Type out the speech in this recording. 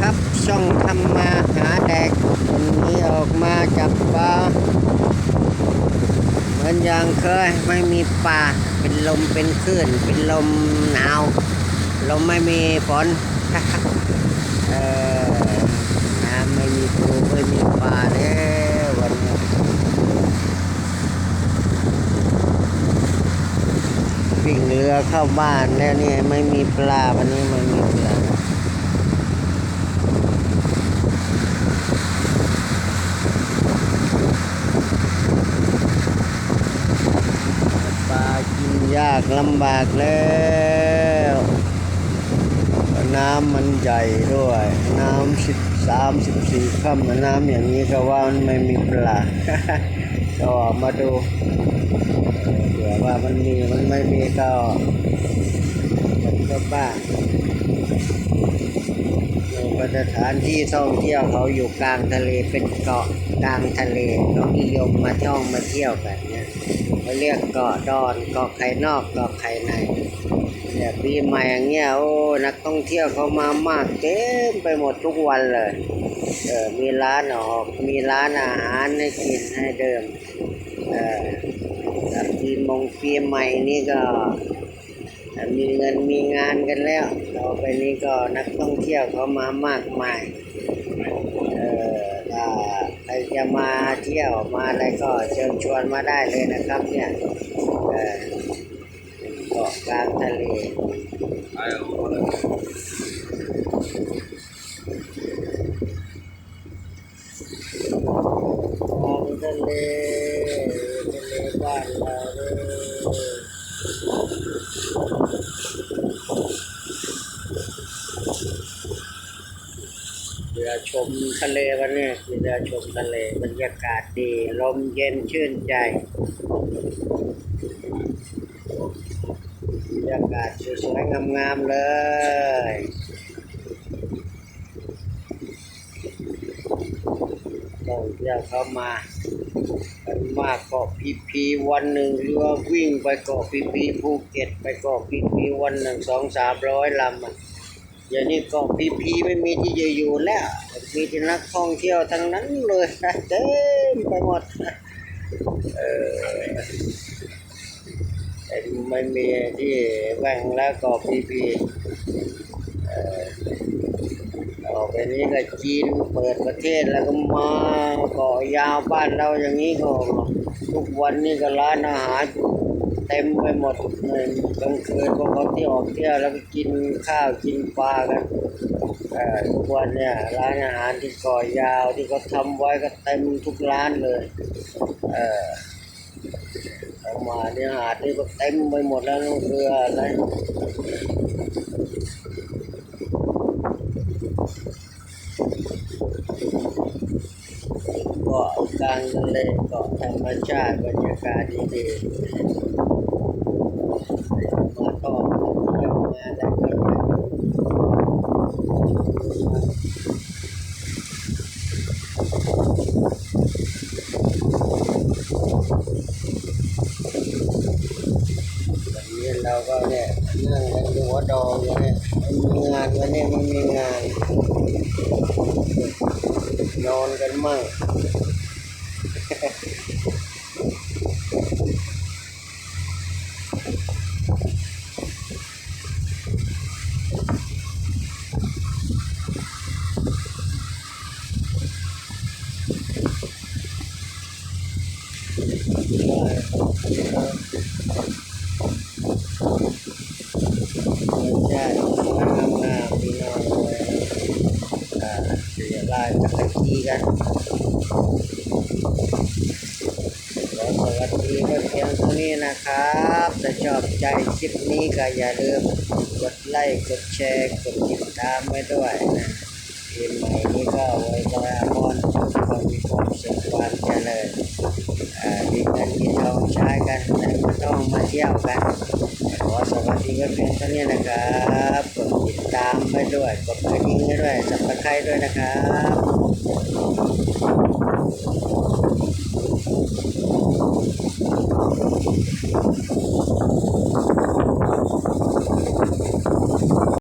ครับ ช่องทำมาหาแดกวันนี้ออกมาจับปลาเหมือนอย่างเคยไม่มีปลาเป็นลมเป็นคลื่นเป็นลมหนาว ลมไม่มีฝนเออน้ำไม่มีปูไม่มีปลาแล้ววันนี้วิ่งเรือเข้าบ้านแล้วเนี่ยไม่มีปลาวันนี้ไม่มีปลา ปลากิน ยากลำบากแล้วน้ำมันใหญ่ด้วย น้ำสิบสามสิบสี่ค่ำน้ำอย่างนี้ก็ว่ามันไม่มีปลาก็มาดูเผื่อว่ามันมีมันไม่มีก็มันก็บ้างอยู่ สถานที่ท่องเที่ยวเขาอยู่กลางทะเลเป็นเกาะกลางทะเลเขานิยมมาท่องมาเที่ยวกันเนี่ยเขาเรียกเกาะดอนเกาะไข่นอกเกาะไข่ในเนี่ยปีใหม่อย่างเงี้ยโอ้นักท่องเที่ยวเขามามากเต็มไปหมดทุกวันเลยเออมีร้านออกมีร้านอาหารให้กินให้เดิมเออปีมงปีใหม่นี่ก็ มีเงินมีงานกันแล้วต่อไปนี้ก็นักท่องเที่ยวเขามามากมายเออถ้าใครจะมาเที่ยวมาอะไรก็เชิญชวนมาได้เลยนะครับเนี่ยเออเกาะกลางทะเลมองทะเลทะเลบ้านเราเลย เรือชมทะเลวันนี้เรือชมทะเลบรรยากาศดีลมเย็นชื่นใจบรรยากาศสวยๆงามๆเลยต้องเที่ยวเข้ามากันมากเกาะพีพีวันหนึ่งเรือวิ่งไปเกาะพีพีภูเก็ตไปเกาะพีพีวันหนึ่งสองสามร้อยลำ อย่างนี้เกาะพีพีไม่มีที่จะอยู่แล้ว มีแต่นักท่องเที่ยวทั้งนั้นเลยนะเต็มไปหมดเออแต่ไม่มีที่แบ่งแล้วก็พีพีเอ่อต่อไปนี้ก็จีนเปิดประเทศแล้วก็มากาะยาวบ้านเราอย่างนี้ก็ทุกวันนี้ก็ร้านอาหาร เต็มไปหมดเลยกลางคืนพวกเขาที่ออกเที่ยวแล้วก็กินข้าวกินปลากันทุกวันเนี่ยร้านอาหารที่กาะยาวที่เขาทำไว้ก็เต็มทุกร้านเลยเอออมาเนี่ยหาดนี่ก็เต็มไปหมดแล้วเรืออะไรเกาะกลางทะเลเกาะธรรมชาติบรรยากาศดีๆมาก็เที่ยวมาได้ก็ วันนี้เราก็เนี่ยนั่งกันหัวดองอยู่เนี่ยไม่มีงานวันนี้ไม่มีงาน นอนกันมั่ง ใช่ทำงานพี่น้องเลยอ่าเสียลายตะกี้กันแล้วสวัสดีก็เพียงเท่านี้นะครับถ้าชอบใจคลิปนี้ก็อย่าลืมกดไลค์ กดแชร์ กดติดตามไว้ด้วยนะ ปีใหม่นี้ก็ไว้พรพรความมีความสุขความเจริญอ่ามีเงินมีทองใช้กันแต่ไม่ต้องมาเที่ยวกันขอสวัสดีกันเพียงเท่านี้นะครับกดติดตามไปด้วยกดกระดิ่งให้ด้วยสับตะไคร้ด้วยนะครับ